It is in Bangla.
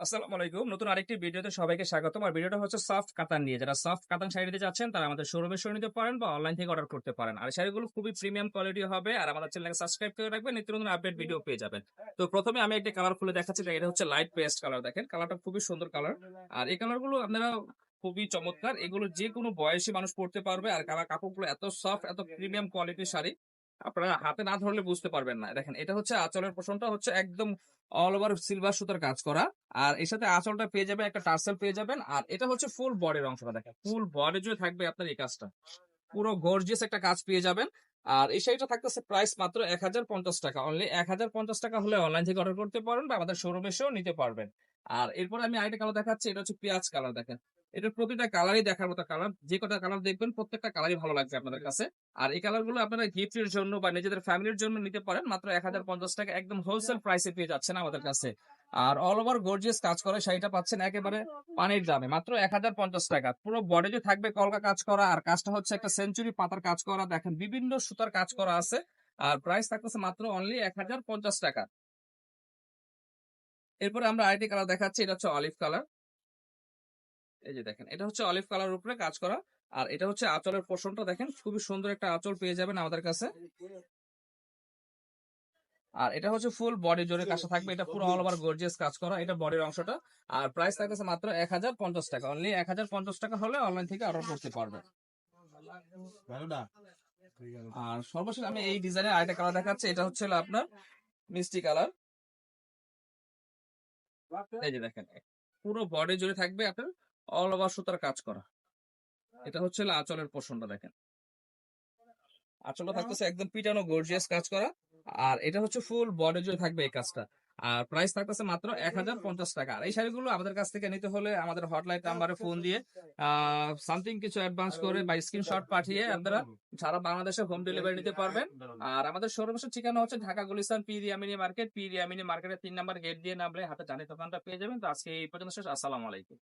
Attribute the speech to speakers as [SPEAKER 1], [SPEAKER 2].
[SPEAKER 1] আসসালামু আলাইকুম। নতুন আরেকটি ভিডিওতে সবাইকে স্বাগতম। আর ভিডিওটা হচ্ছে সফট কাতান নিয়ে। যারা সফট কাতান শাড়ি নিতে চাচ্ছেন, তারা আমাদের শোরুমে শুনে নিতে পারেন বা অনলাইন থেকে অর্ডার করতে পারেন। আর শাড়িগুলো খুবই প্রিমিয়াম কোয়ালিটি হবে। আর আমাদের চ্যানেলকে সাবস্ক্রাইব করে রাখবেন। নিত্য নতুন আপডেট ভিডিও পেয়ে যাবেন। তো প্রথমে আমি একটা কালার খুলে দেখাচ্ছি। এটা হচ্ছে লাইট পেস্ট কালার দেখেন। কালারটা খুবই সুন্দর কালার আর এই কালারগুলো আপনারা খুবই চমৎকার। এগুলো যে কোনো বয়সী মানুষ পড়তে পারবে। আর কালার কাপড়গুলো এত সফট এত প্রিমিয়াম কোয়ালিটির শাড়ি। আপনারা হাতে না ধরলে বুঝতে পারবেন না। দেখেন, এটা হচ্ছে আঁচলের পোষণটা হচ্ছে একদম অল ওভার সিলভার সুতার কাজ করা। আর এর সাথে আঁচলটা পেয়ে যাবে একটা টার্সেল পেয়ে যাবেন। আর এটা হচ্ছে ফুল বডির অংশটা দেখেন। ফুল বডি জুড়ে থাকবে আপনার এই কাজটা। পুরো গর্জিয়াস একটা কাজ পেয়ে যাবেন। আর এই শাড়িটা থাকতেছে প্রাইস মাত্র এক হাজার পঞ্চাশ টাকা। অনলি এক হাজার পঞ্চাশ টাকা হলে অনলাইন থেকে অর্ডার করতে পারেন বা আমাদের শোরুমে এসেও নিতে পারবেন। আর এরপর আমি আরেকটা কালার দেখাচ্ছি, এটা হচ্ছে পেঁয়াজ কালার দেখেন। এটার প্রতিটা কালারই দেখার মতো কালার যে কটা কালার দেখবেন প্রত্যেকটা কালারই ভালো লাগবে আপনাদের কাছে। আর এই কালারগুলো আপনারা গিফটের জন্য বা নিজেদের ফ্যামিলির জন্য নিতে পারেন, মাত্র এক হাজার পঞ্চাশ টাকা একদম হোলসেল প্রাইসে পেয়ে যাচ্ছেন আমাদের কাছে। আর অল ওভার গর্জিয়াস কাজ করে শাড়িটা পাচ্ছেন একেবারে পানির দামে, মাত্র এক হাজার পঞ্চাশ টাকা। পুরো বডি যে থাকবে কলকা কাজ করা, আর কাজটা হচ্ছে একটা সেঞ্চুরি পাতার কাজ করা, দেখেন বিভিন্ন সুতার কাজ করা আছে, আর প্রাইস থাকতেছে মাত্র অনলি এক হাজার পঞ্চাশ টাকা। এরপরে আমরা আরেকটি কালার দেখাচ্ছি, এটা হচ্ছে অলিভ কালার এই যে দেখেন এটা হচ্ছে অলিভ কালার উপরে কাজ করা। আর এটা হচ্ছে আঁচলের পোষণটা দেখেন খুবই সুন্দর একটা আঁচল পেয়ে যাবেন আমাদের কাছে। আর এটা হচ্ছে ফুল বডি জোরে কাজটা থাকবে এটা পুরো অল ওভার গর্জিয়াস কাজ করা এটা বডির অংশটা। আর প্রাইস থাকতেছে মাত্র এক হাজার পঞ্চাশ টাকা। অনলি এক হাজার পঞ্চাশ টাকা হলে অনলাইন থেকে অর্ডার করতে পারবে আর সর্বশেষ আমি এই ডিজাইনের আরেকটা কালার দেখাচ্ছি এটা হচ্ছে আপনার মিষ্টি কালার এই যে দেখেন পুরো বডি জুড়ে থাকবে আপনার অল ওভার সুতার কাজ করা। এটা হচ্ছে আঁচলের পোষণটা দেখেন। আঁচলটা থাকতেছে একদম পিটানো গর্জিয়াস কাজ করা। আর এটা হচ্ছে ফুল বডি জুড়ে থাকবে এই কাজটা। আর প্রাইস থাকতেছে মাত্র এক হাজার পঞ্চাশ টাকা। আর এই শাড়িগুলো আমাদের কাছ থেকে নিতে হলে আমাদের হটলাইন নাম্বারে ফোন দিয়ে সামথিং কিছু অ্যাডভান্স করে বা স্ক্রিনশট পাঠিয়ে আপনারা সারা বাংলাদেশে হোম ডেলিভারি নিতে পারবেন। আর আমাদের শোরুমের ঠিকানা হচ্ছে ঢাকা গুলিস্তান পি রিয়ামিনি মার্কেট। পি রিয়ামিনি মার্কেটের তিন নাম্বার গেট দিয়ে নামলে হাতে জানি দোকানটা পেয়ে যাবেন। তো আজকে এই পর্যন্ত শেষ। আসসালামু আলাইকুম।